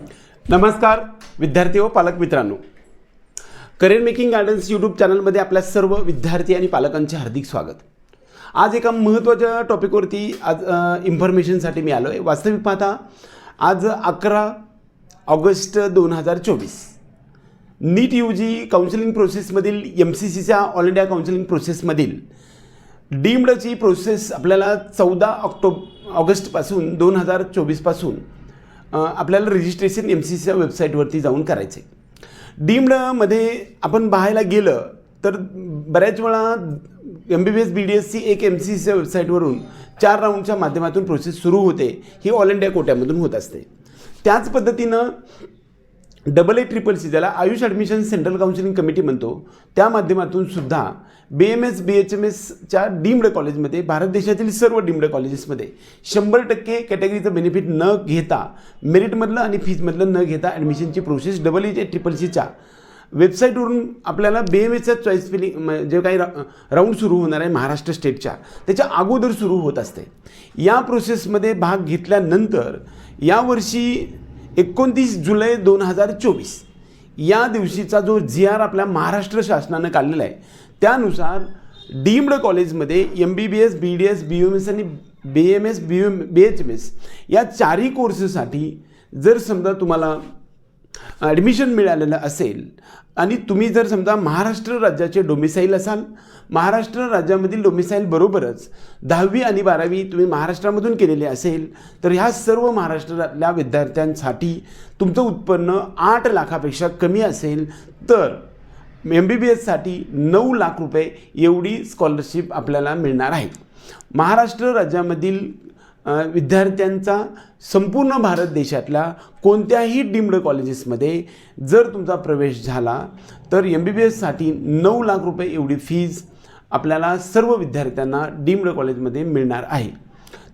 नमस्कार विद्यार्थी व पालक मित्रांनो. करिअर मेकिंग गार्डन्स यूट्यूब चॅनलमध्ये आपल्या सर्व विद्यार्थी आणि पालकांचे हार्दिक स्वागत. आज एका महत्त्वाच्या टॉपिकवरती आज इन्फॉर्मेशनसाठी मी आलो आहे वास्तविक पाहता आज अकरा ऑगस्ट दोन हजार चोवीस. नीट यू जी काउन्सिलिंग प्रोसेसमधील एम सी सीच्या ऑल इंडिया काउन्सिलिंग प्रोसेसमधील डीम्डची प्रोसेस आपल्याला चौदा ऑक्टोब ऑगस्टपासून दोन हजार चोवीसपासून आपल्याला रजिस्ट्रेशन एम सी सीच्या वेबसाईटवरती जाऊन करायचे डीम्डमध्ये आपण पाहायला गेलं तर बऱ्याच वेळा M B B S B D एसची एक एम सी सीच्या वेबसाईटवरून चार राऊंडच्या माध्यमातून प्रोसेस सुरू होते. ही ऑल इंडिया कोट्यामधून होत असते. त्याच पद्धतीनं डबल ए ट्रिपल सी ज्याला Ayush admission central counselling committee म्हणतो त्या माध्यमातून सुद्धा B M S B H M एसच्या डीम्ड कॉलेजमध्ये भारत देशातील सर्व डीम्ड कॉलेजेसमध्ये शंभर टक्के कॅटेगरीचं बेनिफिट न घेता मेरिटमधलं आणि फीजमधलं न घेता ॲडमिशनची प्रोसेस डबल ए ट्रिपल सीच्या वेबसाईटवरून आपल्याला बी एम एसचं चॉईस फिलिंग जे काही रा राऊंड सुरू होणार आहे महाराष्ट्र स्टेटच्या त्याच्या अगोदर सुरू होत असते. या प्रोसेसमध्ये भाग घेतल्यानंतर यावर्षी एकोणतीस जुलै दोन हजार चोवीस. या दिवशीचा जो जी आर आपल्या महाराष्ट्र शासनानं काढलेला आहे त्यानुसार डीम्ड कॉलेजमध्ये M B B S B D S B M S आणि B M S B M B H M S या चारही कोर्सेससाठी जर समजा तुम्हाला ॲडमिशन मिळालेलं असेल आणि तुम्ही जर समजा महाराष्ट्र राज्याचे डोमिसाईल असाल महाराष्ट्र राज्यामधील डोमिसाईल बरोबरच दहावी आणि बारावी तुम्ही महाराष्ट्रामधून केलेले असेल तर ह्या सर्व महाराष्ट्रातल्या विद्यार्थ्यांसाठी तुमचं उत्पन्न आठ लाखापेक्षा कमी असेल तर एम बी बी एससाठी नऊ लाख रुपये एवढी स्कॉलरशिप आपल्याला मिळणार आहे. महाराष्ट्र राज्यामधील विद्यार्थ्यांचा संपूर्ण भारत देशातल्या कोणत्याही डीम्ड कॉलेजेसमध्ये जर तुमचा प्रवेश झाला तर एम बी बी एससाठी नऊ लाख रुपये एवढी फीज आपल्याला सर्व विद्यार्थ्यांना डीम्ड कॉलेजमध्ये मिळणार आहे.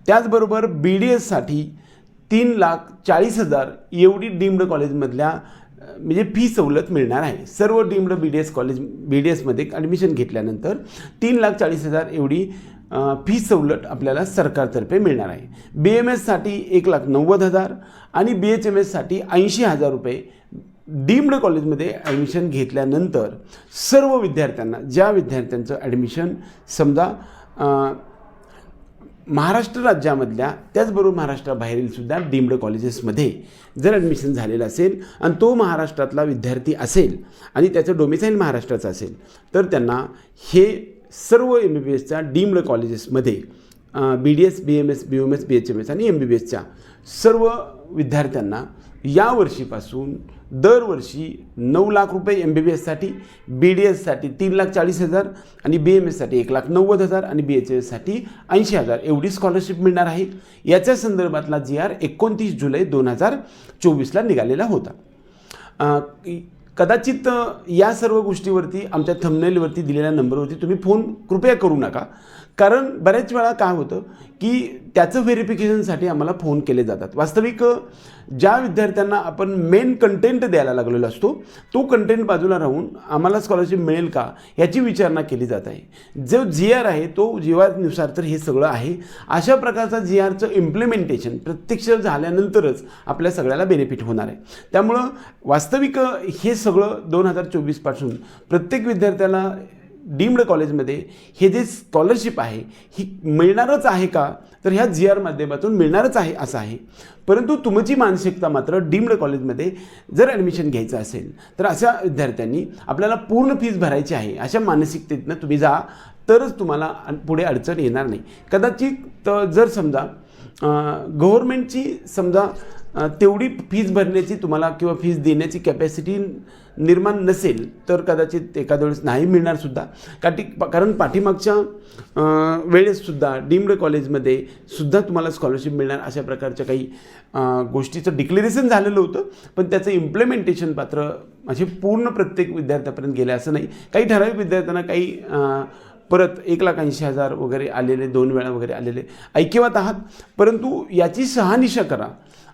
त्याचबरोबर बी डी एससाठी तीन लाख चाळीस हजार एवढी डीम्ड कॉलेजमधल्या म्हणजे फी सवलत मिळणार आहे. सर्व deemed B D S college B D एसमध्ये ॲडमिशन घेतल्यानंतर तीन लाख चाळीस हजार एवढी फी सवलत आपल्याला सरकारतर्फे मिळणार आहे. बी एम एससाठी एक लाख नव्वद हजार आणि बी एच एम एससाठी ऐंशी हजार रुपये. डीम्ड कॉलेजमध्ये ॲडमिशन घेतल्यानंतर सर्व विद्यार्थ्यांना ज्या विद्यार्थ्यांचं ॲडमिशन समजा महाराष्ट्र राज्यामधल्या त्याचबरोबर महाराष्ट्राबाहेरील सुद्धा डीम्ड कॉलेजेसमध्ये जर ॲडमिशन झालेलं असेल आणि तो महाराष्ट्रातला विद्यार्थी असेल आणि त्याचं डोमिसाईल महाराष्ट्राचं असेल तर त्यांना हे सर्व एम बी बी एसच्या डीम्ड कॉलेजेसमध्ये B D S B M S B M S B H M S आणि एम बी बी एसच्या सर्व विद्यार्थ्यांना या वर्षीपासून दरवर्षी नऊ लाख रुपये एम बी बी एससाठी बी डी एससाठी तीन लाख चाळीस हजार आणि बी एम एससाठी एक लाख नव्वद हजार आणि बी एच एससाठी ऐंशी हजार एवढी स्कॉलरशिप मिळणार आहे. याच्या संदर्भातला जी आर एकोणतीस जुलै दोन हजार चोवीसला निघालेला होता. कदाचित या सर्व गोष्टीवरती आमच्या थंबनेलवरती दिलेल्या नंबरवरती तुम्ही फोन कृपया करू नका. कारण बऱ्याच वेळा काय होतं की त्याचं व्हेरिफिकेशनसाठी आम्हाला फोन केले जातात. वास्तविक ज्या विद्यार्थ्यांना आपण मेन कंटेंट द्यायला लागलेलो असतो तो कंटेंट बाजूला राहून आम्हाला स्कॉलरशिप मिळेल का याची विचारणा केली जात आहे. जो जी आर आहे तो जीवानुसार तर हे सगळं आहे. अशा प्रकारचा जी आरचं इम्प्लिमेंटेशन प्रत्यक्ष झाल्यानंतरच आपल्या सगळ्याला बेनिफिट होणार आहे. त्यामुळं वास्तविक हे सगळं दोन हजार चोवीसपासून प्रत्येक विद्यार्थ्याला डीम्ड कॉलेजमध्ये हे जे स्कॉलरशिप आहे ही मिळणारच आहे का? तर ह्या जी आर माध्यमातून मिळणारच आहे असं आहे. परंतु तुमची मानसिकता मात्र डीम्ड कॉलेजमध्ये जर ॲडमिशन घ्यायचं असेल तर अशा विद्यार्थ्यांनी आपल्याला पूर्ण फीज भरायची आहे अशा मानसिकतेतनं तुम्ही जा तरच तुम्हाला पुढे अडचण येणार नाही. कदाचित जर समजा गव्हर्मेंटची समजा तेवढी फीज भरण्याची तुम्हाला किंवा फीज देण्याची कॅपॅसिटी निर्माण नसेल तर कदाचित एखाद्या वेळेस नाही मिळणारसुद्धा काटी कारण पाठीमागच्या वेळेससुद्धा डीम्ड कॉलेजमध्ये सुद्धा तुम्हाला स्कॉलरशिप मिळणार अशा प्रकारच्या काही गोष्टीचं डिक्लेरेशन झालेलं होतं. पण त्याचं इम्प्लिमेंटेशन पात्र म्हणजे पूर्ण प्रत्येक विद्यार्थ्यापर्यंत गेलं असं नाही. काही ठराविक विद्यार्थ्यांना काही परत एक लाख ऐंशी हजार वगैरे आलेले दोन वेळा वगैरे आलेले ऐकिवात आहात. परंतु याची शहानिशा करा.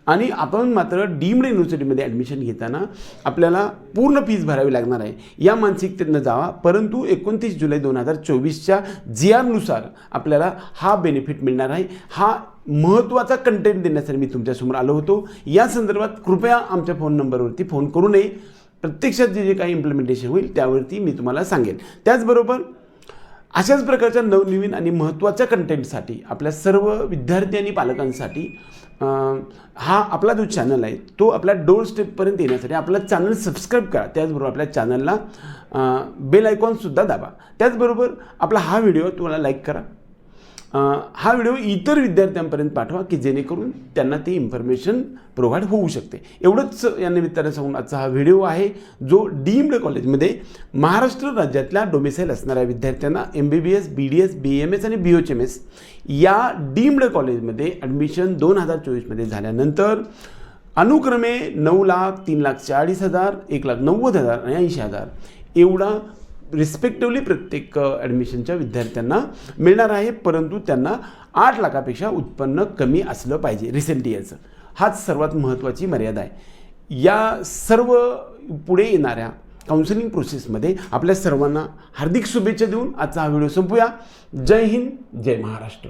आणि आपण मात्र डीम्ड युनिव्हर्सिटीमध्ये ॲडमिशन घेताना आपल्याला पूर्ण फीज भरावी लागणार आहे. या मानसिकतेतनं जावा. परंतु एकोणतीस जुलै दोन हजार चोवीसच्या जी आरनुसार आपल्याला हा बेनिफिट मिळणार आहे. हा महत्त्वाचा कंटेंट देण्यासाठी मी तुमच्यासमोर आलो होतो. या संदर्भात कृपया आमच्या फोन नंबरवरती फोन करू नये. प्रत्यक्षात जे जे काही इम्प्लिमेंटेशन होईल त्यावरती मी तुम्हाला सांगेन. त्याचबरोबर अशाच प्रकारच्या नवनवीन आणि महत्त्वाच्या कंटेंटसाठी आपल्या सर्व विद्यार्थी आणि पालकांसाठी हा आपला जो चॅनल आहे तो आपल्या डोर स्टेपपर्यंत येण्यासाठी आपला चॅनल सबस्क्राईब करा. त्याचबरोबर आपल्या चॅनलला बेल आयकॉनसुद्धा दाबा. त्याचबरोबर आपला हा व्हिडिओ तुम्हाला लाईक करा. हा व्हिडिओ इतर विद्यार्थ्यांपर्यंत पाठवा की जेणेकरून त्यांना ती इन्फॉर्मेशन प्रोव्हाइड होऊ शकते. एवढंच या निमित्ताने सांगून आजचा हा व्हिडिओ आहे जो डीम्ड कॉलेजमध्ये महाराष्ट्र राज्यातल्या डोमिसाईल असणाऱ्या विद्यार्थ्यांना M B B S B D S B M S आणि बी एच एम एस या डीम्ड कॉलेजमध्ये ॲडमिशन दोन हजार चोवीसमध्ये झाल्यानंतर अनुक्रमे नऊ लाख तीन लाख चाळीस हजार एक लाख नव्वद हजार आणि ऐंशी हजार एवढा रिस्पेक्टिवली प्रत्येक ॲडमिशनच्या विद्यार्थ्यांना मिळणार आहे परंतु त्यांना आठ लाखापेक्षा उत्पन्न कमी असलं पाहिजे रिसेंट इयरचं हाच सर्वात महत्त्वाची मर्यादा आहे. या सर्व पुढे येणाऱ्या काउन्सिलिंग प्रोसेसमध्ये आपल्या सर्वांना हार्दिक शुभेच्छा देऊन आजचा हा व्हिडिओ संपूया. जय हिंद जय महाराष्ट्र.